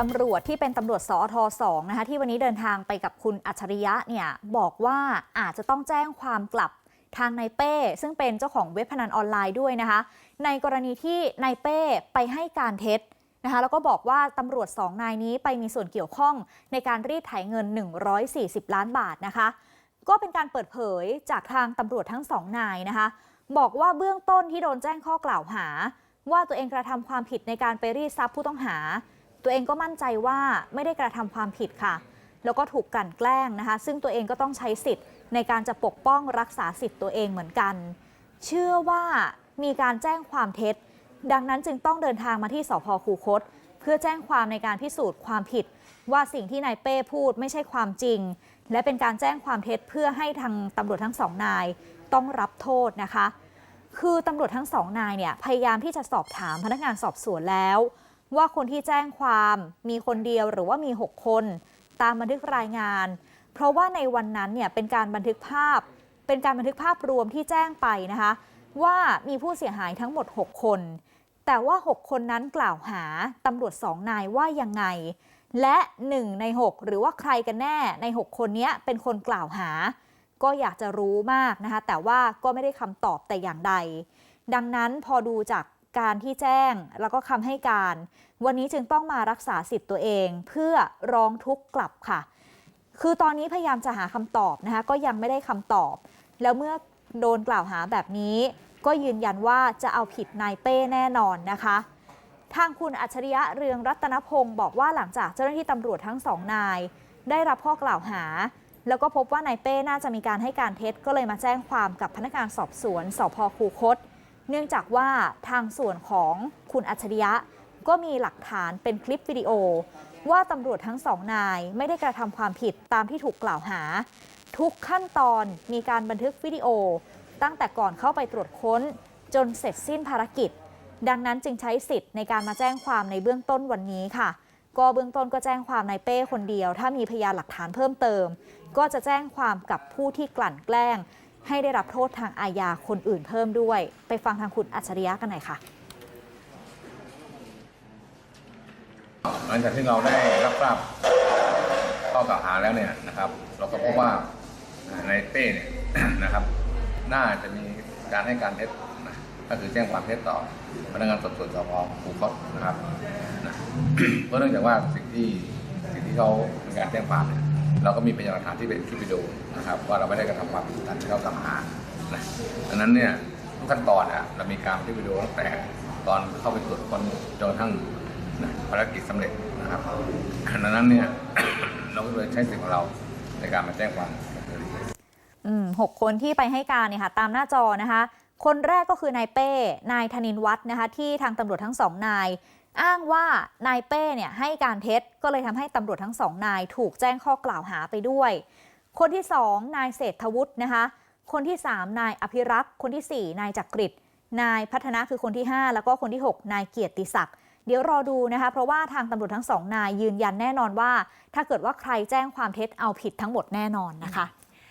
ตำรวจที่เป็นตำรวจสอท2นะคะที่วันนี้เดินทางไปกับคุณอัจฉริยะเนี่ยบอกว่าอาจจะต้องแจ้งความกลับทางนายเป้ ซึ่งเป็นเจ้าของเว็บพนันออนไลน์ด้วยนะคะ ในกรณีที่นายเป้ไปให้การเท็จนะคะแล้วก็บอกว่าตำรวจสองนายนี้ไปมีส่วนเกี่ยวข้องในการรีดไถเงิน 140 ล้านบาทนะคะ ก็เป็นการเปิดเผยจากทางตำรวจทั้งสองนายนะคะ บอกว่าเบื้องต้นที่โดนแจ้งข้อกล่าวหา ว่าตัวเองกระทำความผิดในการไปรีดทรัพย์ผู้ต้องหา ตัวเองก็มั่นใจว่าไม่ได้กระทำความผิดค่ะ แล้วก็ถูกกลั่นแกล้งนะคะ ซึ่งตัวเองก็ต้องใช้สิทธิ์ในการจะปกป้องรักษาสิทธิ์ตัวเองเหมือนกัน เชื่อว่ามีการแจ้งความเท็จ ดังนั้นจึงต้องเดินทางมาที่สพคูคต เพื่อแจ้งความในการพิสูจน์ความผิด ว่าสิ่งที่นายเป้พูดไม่ใช่ความจริง และเป็นการแจ้งความเท็จเพื่อให้ทางตำรวจทั้งสองนายต้องรับโทษนะคะ คือตำรวจทั้งสองนายเนี่ยพยายามที่จะสอบถามพนักงานสอบสวนแล้ว ว่าคนที่แจ้งความมีคนเดียวหรือว่ามี 6 คน ตามบันทึกรายงาน เพราะว่าในวันนั้นเนี่ยเป็นการบันทึกภาพ เป็นการบันทึกภาพรวมที่แจ้งไปนะคะ ว่ามีผู้เสียหายทั้งหมด 6 คน แต่ว่า 6 คนนั้นกล่าวหาตำรวจสองนายว่ายังไง และ 1 ใน 6 หรือว่าใครกันแน่ใน 6 คนนี้เป็นคนกล่าวหา ก็อยากจะรู้มากนะคะ แต่ว่าก็ไม่ได้คำตอบแต่อย่างใด ดังนั้นพอดูจาก การที่แจ้งแล้วก็คำให้การ วันนี้จึงต้องมารักษาสิทธิ์ตัวเอง เพื่อร้องทุกข์กลับค่ะ คือตอนนี้พยายามจะหาคำตอบนะคะก็ยังไม่ได้คำตอบ แล้วเมื่อโดนกล่าวหาแบบนี้ ก็ยืนยันว่าจะเอาผิดนายเป้แน่นอนนะคะทางคุณอัจฉริยะเรืองรัตนพงศ์บอกว่าหลังจากเจ้าหน้าที่ตำรวจทั้งสองนาย ได้รับข้อกล่าวหา แล้วก็พบว่านายเป้น่าจะมีการให้การเท็จก็เลยมาแจ้งความกับพนักงานสอบสวนสพคูคต เนื่องจากว่าทางส่วนของคุณอัจฉริยะ ก็มีหลักฐานเป็นคลิปวิดีโอ ว่าตำรวจทั้งสองนายไม่ได้กระทำความผิดตามที่ถูกกล่าวหา ทุกขั้นตอนมีการบันทึกวิดีโอ ตั้งแต่ก่อนเข้าไปตรวจค้น จนเสร็จสิ้นภารกิจ ดังนั้นจึงใช้สิทธิ์ในการมาแจ้งความในเบื้องต้นวันนี้ค่ะก็เบื้องต้นก็แจ้งความนายเป้คนเดียว ถ้ามีพยานหลักฐานเพิ่มเติม ก็จะแจ้งความกับผู้ที่กลั่นแกล้ง ให้ได้รับโทษทางอาญาคนอื่นเพิ่มด้วย ไปฟังทางคุณอัจฉริยะกันหน่อยค่ะ หลังจากที่เราได้รับทราบข้อกล่าวหาแล้วเนี่ยนะครับ เราก็พบว่าในเป้เนี่ย นะครับ น่าจะมีการให้การเท็จนะก็คือแจ้งความเท็จต่อพนักงานสอบสวนสพภูคตนะครับนะเพราะเนื่องจากว่าสิ่งที่สิ่งที่เขาเป็นการแจ้งความเนี่ย เราก็มีพยานหลักฐานที่เป็นคลิปวิดีโอนะครับว่าเราไม่ได้กระทำความผิดตามที่เขากล่าวหานะดังนั้นเนี่ยทุกขั้นตอนเนี่ยเรามีการบันทึกวิดีโอตั้งแต่ตอนเข้าไปตรวจคนจนกระทั่งนะภารกิจสำเร็จนะครับดังนั้นเนี่ยเราก็เลยใช้สิทธิ์ของเราในการมาแจ้งความอืมหกคนที่ไปให้การเนี่ยค่ะตามหน้าจอนะคะ คนแรกก็คือนายเป้ นายธนินวัฒน์นะคะที่ทางตำรวจทั้งสองนาย อ้างว่านายเป้เนี่ยให้การเท็จก็เลยทำให้ตำรวจทั้งสองนายถูกแจ้งข้อกล่าวหาไปด้วย คนที่สองนายเศรษฐวุฒินะคะ คนที่สามนายอภิรักษ์ คนที่สี่นายจักริดนายพัฒนะคือคนที่ห้าแล้วก็คนที่หกนายเกียรติศักดิ์เดี๋ยวรอดูนะคะ เพราะว่าทางตำรวจทั้งสองนายยืนยันแน่นอนว่า ถ้าเกิดว่าใครแจ้งความเท็จเอาผิดทั้งหมดแน่นอนนะคะ